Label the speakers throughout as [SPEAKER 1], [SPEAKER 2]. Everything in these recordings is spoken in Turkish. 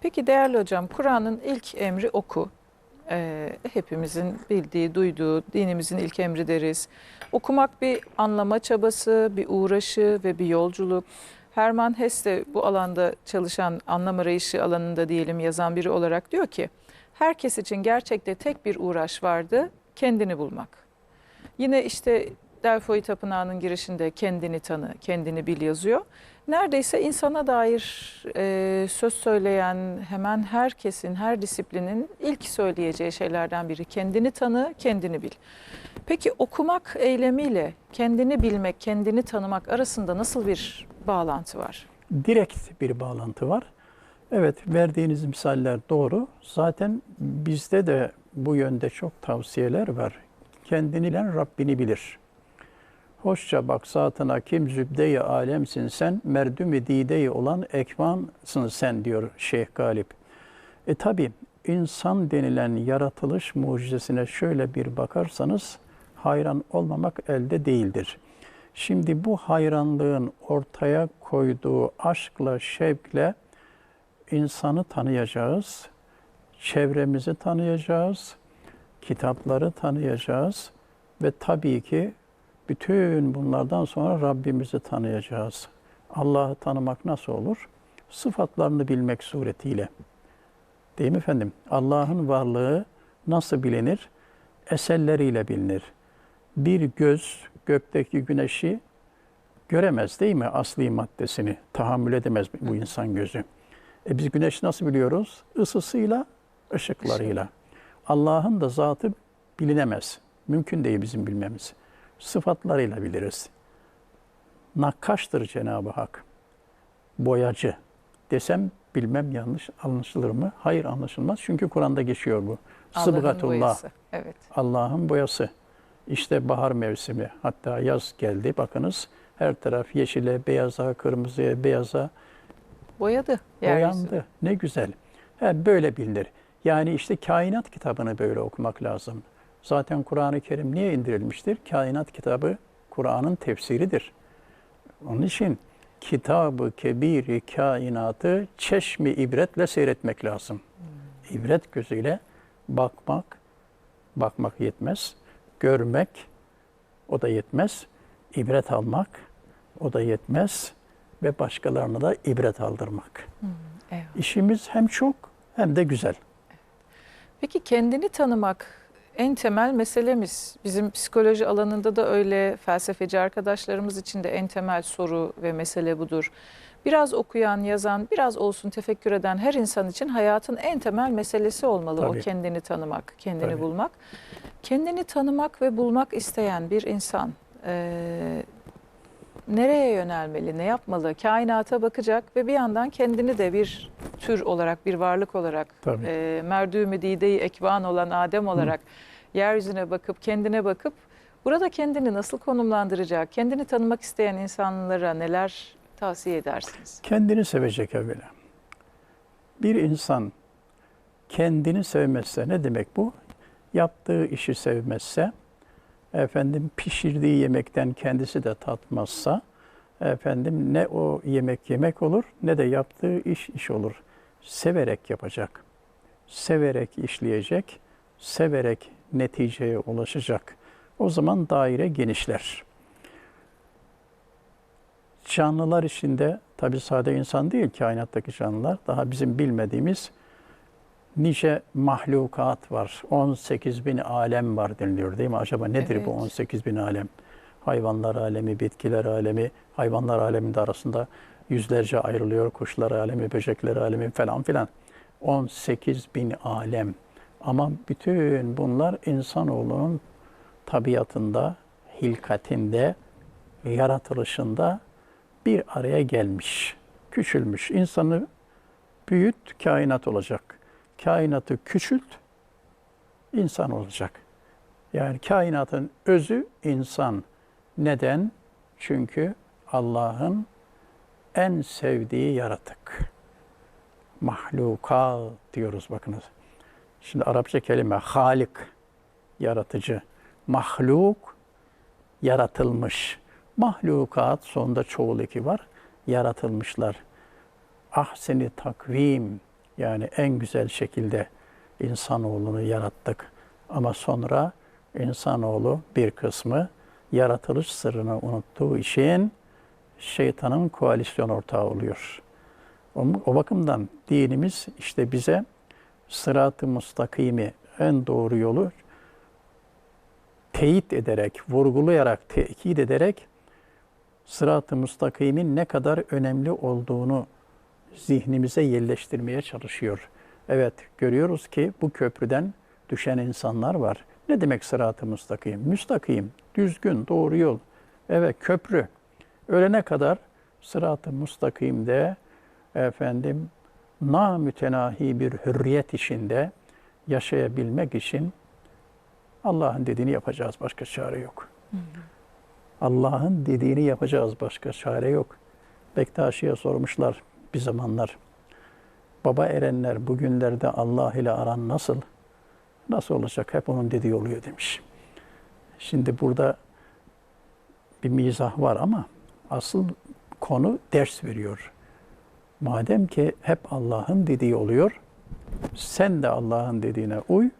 [SPEAKER 1] Peki değerli hocam, Kur'an'ın ilk emri oku. Ee, hepimizin bildiği, duyduğu, dinimizin ilk emri deriz. Okumak bir anlama çabası, bir uğraşı ve bir yolculuk. Herman Hesse bu alanda çalışan anlam arayışı alanında diyelim yazan biri olarak diyor ki, herkes için gerçekte tek bir uğraş vardı, kendini bulmak. Yine işte Delphi Tapınağı'nın girişinde kendini tanı, kendini bil yazıyor. Neredeyse insana dair e, söz söyleyen hemen herkesin, her disiplinin ilk söyleyeceği şeylerden biri kendini tanı, kendini bil. Peki okumak eylemiyle kendini bilmek, kendini tanımak arasında nasıl bir bağlantı var?
[SPEAKER 2] direkt bir bağlantı var. Evet verdiğiniz misaller doğru. Zaten bizde de bu yönde çok tavsiyeler var. Kendini bilen Rabbini bilir. Hoşça bak zatına kim zübde-i alemsin sen, merdüm-i dide-i olan ekvansın sen diyor Şeyh Galip. E tabi insan denilen yaratılış mucizesine şöyle bir bakarsanız hayran olmamak elde değildir. Şimdi bu hayranlığın ortaya koyduğu aşkla, şevkle insanı tanıyacağız, çevremizi tanıyacağız, kitapları tanıyacağız ve tabii ki bütün bunlardan sonra Rabbimizi tanıyacağız. Allah'ı tanımak nasıl olur? Sıfatlarını bilmek suretiyle. Değil mi efendim? Allah'ın varlığı nasıl bilinir? Eserleriyle bilinir. Bir göz gökteki güneşi göremez değil mi? Asli maddesini tahammül edemez bu insan gözü. E biz güneşi nasıl biliyoruz? Isısıyla, ışıklarıyla. Allah'ın da zatı bilinemez. Mümkün değil bizim bilmemiz. Sıfatlarıyla biliriz. Nakkaştır Cenab-ı Hak. Boyacı desem bilmem yanlış anlaşılır mı? Hayır anlaşılmaz. Çünkü Kur'an'da geçiyor bu. Sıbgatullah.
[SPEAKER 1] Evet.
[SPEAKER 2] Allah'ın boyası. İşte bahar mevsimi, hatta yaz geldi. Bakınız her taraf yeşile, beyaza, kırmızıya, beyaza
[SPEAKER 1] Boyadı yeryüzü.
[SPEAKER 2] boyandı. Ne güzel. He, böyle bilinir. Yani işte kainat kitabını böyle okumak lazım. Zaten Kur'an-ı Kerim niye indirilmiştir? Kainat kitabı Kur'an'ın tefsiridir. Onun için kitabı kebiri kainatı çeşmi ibretle seyretmek lazım. İbret gözüyle bakmak, bakmak yetmez. Görmek o da yetmez. İbret almak o da yetmez ve başkalarına da ibret aldırmak.
[SPEAKER 1] Eyvallah.
[SPEAKER 2] İşimiz hem çok hem de güzel.
[SPEAKER 1] Peki kendini tanımak en temel meselemiz. Bizim psikoloji alanında da öyle, felsefeci arkadaşlarımız için de en temel soru ve mesele budur. Biraz okuyan, yazan, biraz olsun tefekkür eden her insan için hayatın en temel meselesi olmalı
[SPEAKER 2] Tabii.
[SPEAKER 1] o kendini tanımak, kendini
[SPEAKER 2] Tabii.
[SPEAKER 1] bulmak. Kendini tanımak ve bulmak isteyen bir insan eee, nereye yönelmeli, ne yapmalı? Kainata bakacak ve bir yandan kendini de bir tür olarak, bir varlık olarak,
[SPEAKER 2] Tabii.
[SPEAKER 1] e, merdûm-i dide-i ekvan olan Adem olarak yeryüzüne bakıp, kendine bakıp burada kendini nasıl konumlandıracak, kendini tanımak isteyen insanlara neler tavsiye edersiniz?
[SPEAKER 2] Kendini sevecek evvela. Bir insan kendini sevmezse ne demek bu? Yaptığı işi sevmezse, efendim pişirdiği yemekten kendisi de tatmazsa, efendim ne o yemek yemek olur ne de yaptığı iş iş olur. Severek yapacak. Severek işleyecek, severek neticeye ulaşacak. O zaman daire genişler. Canlılar içinde tabi sade insan değil kainattaki canlılar daha bizim bilmediğimiz nice mahlukat var. 18 bin alem var deniliyor değil mi? Acaba nedir bu
[SPEAKER 1] Evet.
[SPEAKER 2] 18 bin alem? Hayvanlar alemi, bitkiler alemi, hayvanlar aleminde arasında yüzlerce ayrılıyor. Kuşlar alemi, böcekler alemi falan filan. 18 bin alem. Ama bütün bunlar insanoğlunun tabiatında, hilkatinde, yaratılışında bir araya gelmiş, küçülmüş. İnsanı büyüt, kainat olacak. Kainatı küçült, insan olacak. Yani kainatın özü insan. Neden? Çünkü Allah'ın en sevdiği yaratık. Mahluka diyoruz bakınız. Şimdi Arapça kelime halik, yaratıcı. Mahluk, yaratılmış. Mahlukat sonunda çoğul eki var. Yaratılmışlar. Ahseni takvim Yani en güzel şekilde insanoğlunu yarattık. Ama sonra insanoğlu bir kısmı yaratılış sırrını unuttuğu için şeytanın koalisyon ortağı oluyor. O, o bakımdan dinimiz işte bize sırat-ı mustakimi en doğru yolu teyit ederek, vurgulayarak, tekit ederek sırat-ı mustakimin ne kadar önemli olduğunu zihnimize yerleştirmeye çalışıyor. Evet, görüyoruz ki bu köprüden düşen insanlar var. Ne demek sırat-ı mustakim? Müstakim, düzgün, doğru yol. Evet, köprü. Ölene kadar sırat-ı mustakimde efendim namütenahi bir hürriyet içinde yaşayabilmek için Allah'ın dediğini yapacağız. Başka çare yok. Allah'ın dediğini yapacağız. Başka çare yok. Bektaşi'ye sormuşlar bir zamanlar. Baba erenler bugünlerde Allah ile aran nasıl? Nasıl olacak? Hep onun dediği oluyor demiş. Şimdi burada bir mizah var ama asıl konu ders veriyor. Madem ki hep Allah'ın dediği oluyor, sen de Allah'ın dediğine uy,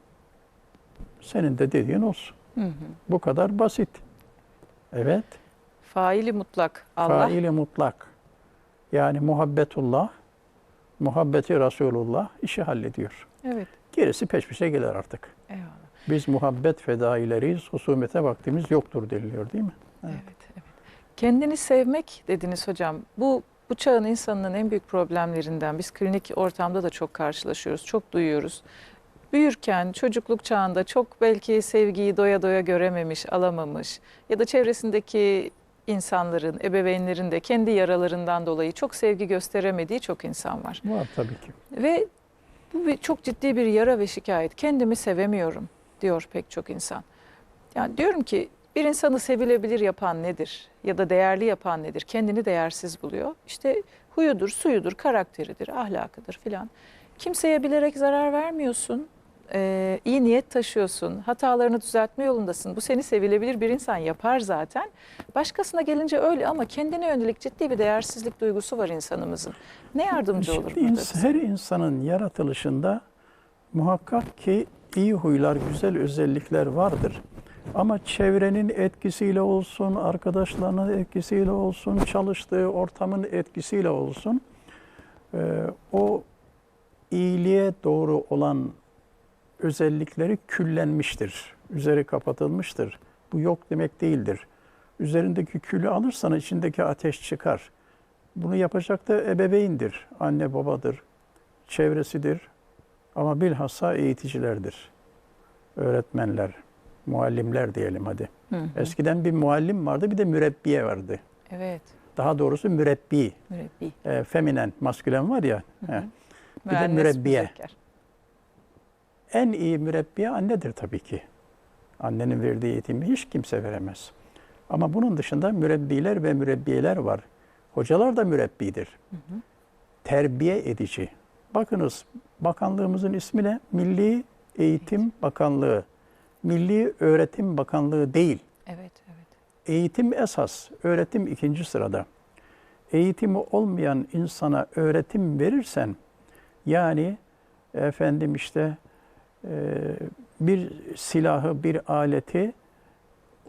[SPEAKER 2] senin de dediğin olsun.
[SPEAKER 1] Hı hı.
[SPEAKER 2] Bu kadar basit. Evet.
[SPEAKER 1] Faili mutlak Allah.
[SPEAKER 2] Faili mutlak. Yani muhabbetullah, muhabbeti Resulullah işi hallediyor.
[SPEAKER 1] Evet.
[SPEAKER 2] Gerisi peş peşe gelir artık.
[SPEAKER 1] Eyvallah.
[SPEAKER 2] Biz muhabbet fedaileriyiz, husumete vaktimiz yoktur deniliyor değil mi?
[SPEAKER 1] Evet. evet. Kendini sevmek dediniz hocam. Bu bu çağın insanının en büyük problemlerinden biz klinik ortamda da çok karşılaşıyoruz, çok duyuyoruz. Büyürken çocukluk çağında çok belki sevgiyi doya doya görememiş, alamamış ya da çevresindeki insanların, ebeveynlerin de kendi yaralarından dolayı çok sevgi gösteremediği çok insan var.
[SPEAKER 2] Var tabii ki.
[SPEAKER 1] Ve bu bir, çok ciddi bir yara ve şikayet. Kendimi sevemiyorum diyor pek çok insan. Yani diyorum ki bir insanı sevilebilir yapan nedir? Ya da değerli yapan nedir? Kendini değersiz buluyor. İşte huyudur, suyudur, karakteridir, ahlakıdır filan. Kimseye bilerek zarar vermiyorsun. Ee, iyi niyet taşıyorsun. Hatalarını düzeltme yolundasın. Bu seni sevilebilir bir insan yapar zaten. Başkasına gelince öyle ama kendine yönelik ciddi bir değersizlik duygusu var insanımızın. Ne yardımcı olur
[SPEAKER 2] Şimdi
[SPEAKER 1] burada
[SPEAKER 2] ins-
[SPEAKER 1] bize?
[SPEAKER 2] her insanın yaratılışında muhakkak ki iyi huylar, güzel özellikler vardır. Ama çevrenin etkisiyle olsun, arkadaşlarının etkisiyle olsun, çalıştığı ortamın etkisiyle olsun, e, o iyiliğe doğru olan özellikleri küllenmiştir. Üzeri kapatılmıştır. Bu yok demek değildir. Üzerindeki külü alırsan içindeki ateş çıkar. Bunu yapacak da ebeveyndir, anne babadır, çevresidir ama bilhassa eğiticilerdir. Öğretmenler, muallimler diyelim hadi.
[SPEAKER 1] Hı hı.
[SPEAKER 2] Eskiden bir muallim vardı, bir de mürebbiye vardı.
[SPEAKER 1] Evet,
[SPEAKER 2] Daha doğrusu mürebbi,
[SPEAKER 1] mürebbi.
[SPEAKER 2] e, feminen, maskülen var ya.
[SPEAKER 1] Hı hı.
[SPEAKER 2] he. Bir de
[SPEAKER 1] Müennes,
[SPEAKER 2] mürebbiye.
[SPEAKER 1] müzekker.
[SPEAKER 2] En iyi mürebbiye annedir tabii ki. Annenin verdiği eğitimi hiç kimse veremez. Ama bunun dışında mürebbiler ve mürebbiyeler var. Hocalar da mürebbidir.
[SPEAKER 1] Hı hı.
[SPEAKER 2] Terbiye edici. Bakınız bakanlığımızın ismi ne? Milli Eğitim Bakanlığı. Milli Öğretim Bakanlığı değil.
[SPEAKER 1] Evet, evet.
[SPEAKER 2] Eğitim esas, öğretim ikinci sırada. Eğitimi olmayan insana öğretim verirsen, yani efendim işte bir silahı, bir aleti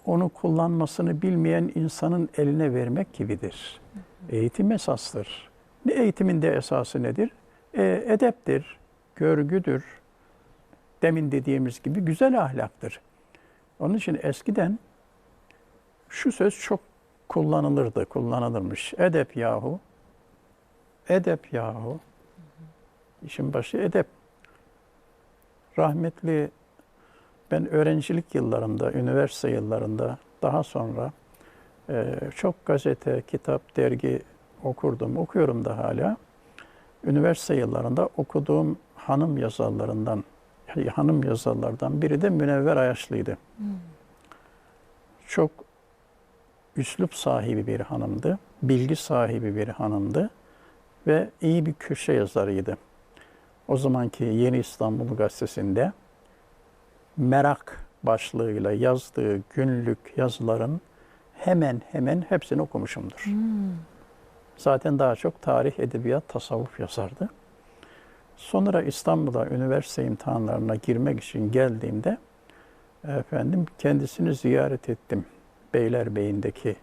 [SPEAKER 2] onu kullanmasını bilmeyen insanın eline vermek gibidir. Eğitim esastır. Eğitimin de esası nedir? E, edeptir, görgüdür. Demin dediğimiz gibi güzel ahlaktır. Onun için eskiden şu söz çok kullanılırdı, kullanılırmış. Edep yahu. Edep yahu. İşin başı edep. Rahmetli ben öğrencilik yıllarında, üniversite yıllarında daha sonra e, çok gazete, kitap, dergi okurdum, okuyorum da hala. Üniversite yıllarında okuduğum hanım yazarlarından, hanım yazarlardan biri de Münevver Ayaşlı'ydı.
[SPEAKER 1] Hmm.
[SPEAKER 2] Çok üslup sahibi bir hanımdı, bilgi sahibi bir hanımdı ve iyi bir köşe yazarıydı. O zamanki Yeni İstanbul Gazetesi'nde merak başlığıyla yazdığı günlük yazıların hemen hemen hepsini okumuşumdur.
[SPEAKER 1] Hmm.
[SPEAKER 2] Zaten daha çok tarih, edebiyat, tasavvuf yazardı. Sonra İstanbul'a üniversite imtihanlarına girmek için geldiğimde efendim kendisini ziyaret ettim. Beylerbeyi'ndeki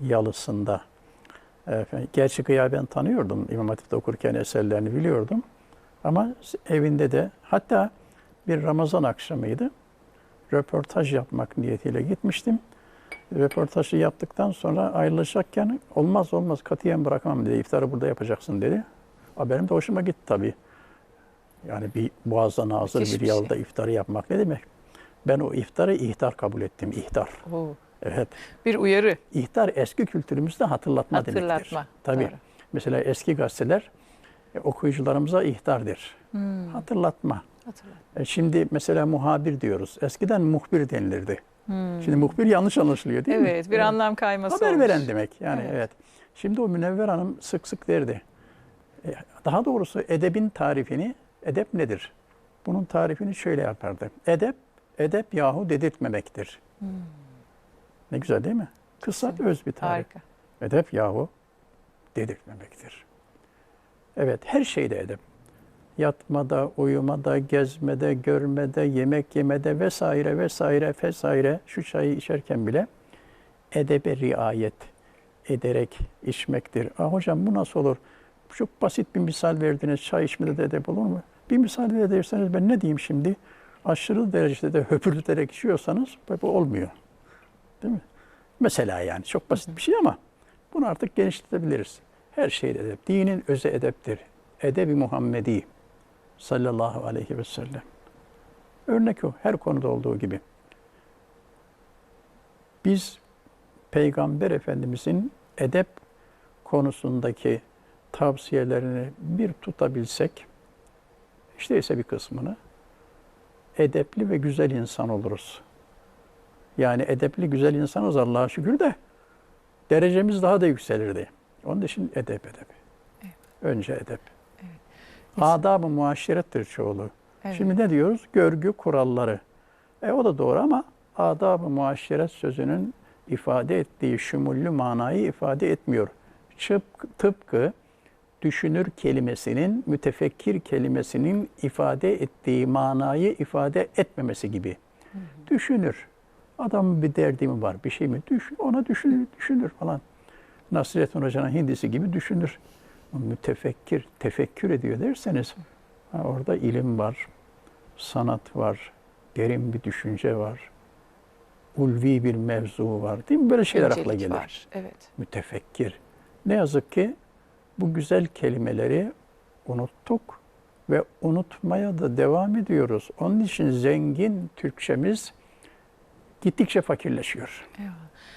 [SPEAKER 2] yalısında. Efendim, gerçi gıya ben tanıyordum. İmam Hatip'te okurken eserlerini biliyordum. Ama evinde de hatta bir Ramazan akşamıydı. Röportaj yapmak niyetiyle gitmiştim. Röportajı yaptıktan sonra ayrılacakken olmaz olmaz katiyen bırakamam dedi. İftarı burada yapacaksın dedi. Ha, benim de hoşuma gitti tabii. Yani bir boğazdan hazır
[SPEAKER 1] Müthiş
[SPEAKER 2] bir
[SPEAKER 1] şey.
[SPEAKER 2] yalda iftarı yapmak ne demek? Ben o iftarı ihtar kabul ettim. İhtar.
[SPEAKER 1] Oo,
[SPEAKER 2] Evet.
[SPEAKER 1] Bir uyarı,
[SPEAKER 2] İhtar eski kültürümüzde hatırlatma, demektir.
[SPEAKER 1] hatırlatma.
[SPEAKER 2] Tabii.
[SPEAKER 1] Doğru.
[SPEAKER 2] Mesela eski gazeteler e, okuyucularımıza ihtardır.
[SPEAKER 1] Hmm,
[SPEAKER 2] Hatırlatma.
[SPEAKER 1] hatırlat.
[SPEAKER 2] E, şimdi mesela muhabir diyoruz. Eskiden muhbir denilirdi.
[SPEAKER 1] Hmm.
[SPEAKER 2] Şimdi muhbir yanlış anlaşılıyor değil mi?
[SPEAKER 1] Evet, bir anlam kayması
[SPEAKER 2] Haber
[SPEAKER 1] olmuş.
[SPEAKER 2] veren demek. Yani
[SPEAKER 1] Evet.
[SPEAKER 2] evet. Şimdi o Münevver Hanım sık sık derdi. E, Daha doğrusu edebin tarifini, edep nedir? Bunun tarifini şöyle yapardı. Edep, edep yahu dedirtmemektir.
[SPEAKER 1] Hmm,
[SPEAKER 2] Ne güzel değil mi? Kısa, öz bir tarif.
[SPEAKER 1] harika.
[SPEAKER 2] Edep yahu dedirtmemektir. Evet, her şeyde edep. Yatmada, uyumada, gezmede, görmede, yemek yemede vesaire vesaire vesaire şu çayı içerken bile edebe riayet ederek içmektir. Ah hocam bu nasıl olur? Çok basit bir misal verdiniz. Çay içmede de edep olur mu? Bir misal verirseniz ben ne diyeyim şimdi? Aşırı derecede de höpürterek içiyorsanız bu olmuyor. Değil mi? Mesela yani çok basit bir şey ama bunu artık genişletebiliriz. Her şeyde edep. Dinin özü edeptir. Edebi Muhammedi sallallahu aleyhi ve sellem. Örnek o. Her konuda olduğu gibi. Biz Peygamber Efendimizin edep konusundaki tavsiyelerini bir tutabilsek, işte ise bir kısmını, edepli ve güzel insan oluruz. Yani edepli, güzel insanız Allah'a şükür de derecemiz daha da yükselirdi. Onun için edep edep.
[SPEAKER 1] Evet.
[SPEAKER 2] Önce edep.
[SPEAKER 1] Evet.
[SPEAKER 2] Adab-ı muaşirettir çoğulu.
[SPEAKER 1] Evet.
[SPEAKER 2] Şimdi ne diyoruz? Görgü kuralları. E o da doğru ama adab-ı muaşeret sözünün ifade ettiği şumullü manayı ifade etmiyor. Çıpkı, tıpkı düşünür kelimesinin mütefekkir kelimesinin ifade ettiği manayı ifade etmemesi gibi. Düşünür. Adamın bir derdi mi var, bir şey mi? Düşün, ona düşünür, düşünür falan. Nasrettin Hoca'nın hindisi gibi düşünür. Mütefekkir, tefekkür ediyor derseniz orada ilim var, sanat var, derin bir düşünce var, ulvi bir mevzu var değil mi? Böyle şeyler akla
[SPEAKER 1] İncelik
[SPEAKER 2] gelir.
[SPEAKER 1] var. Evet.
[SPEAKER 2] Mütefekkir. Ne yazık ki bu güzel kelimeleri unuttuk ve unutmaya da devam ediyoruz. Onun için zengin Türkçemiz gittikçe fakirleşiyor.
[SPEAKER 1] Eyvallah.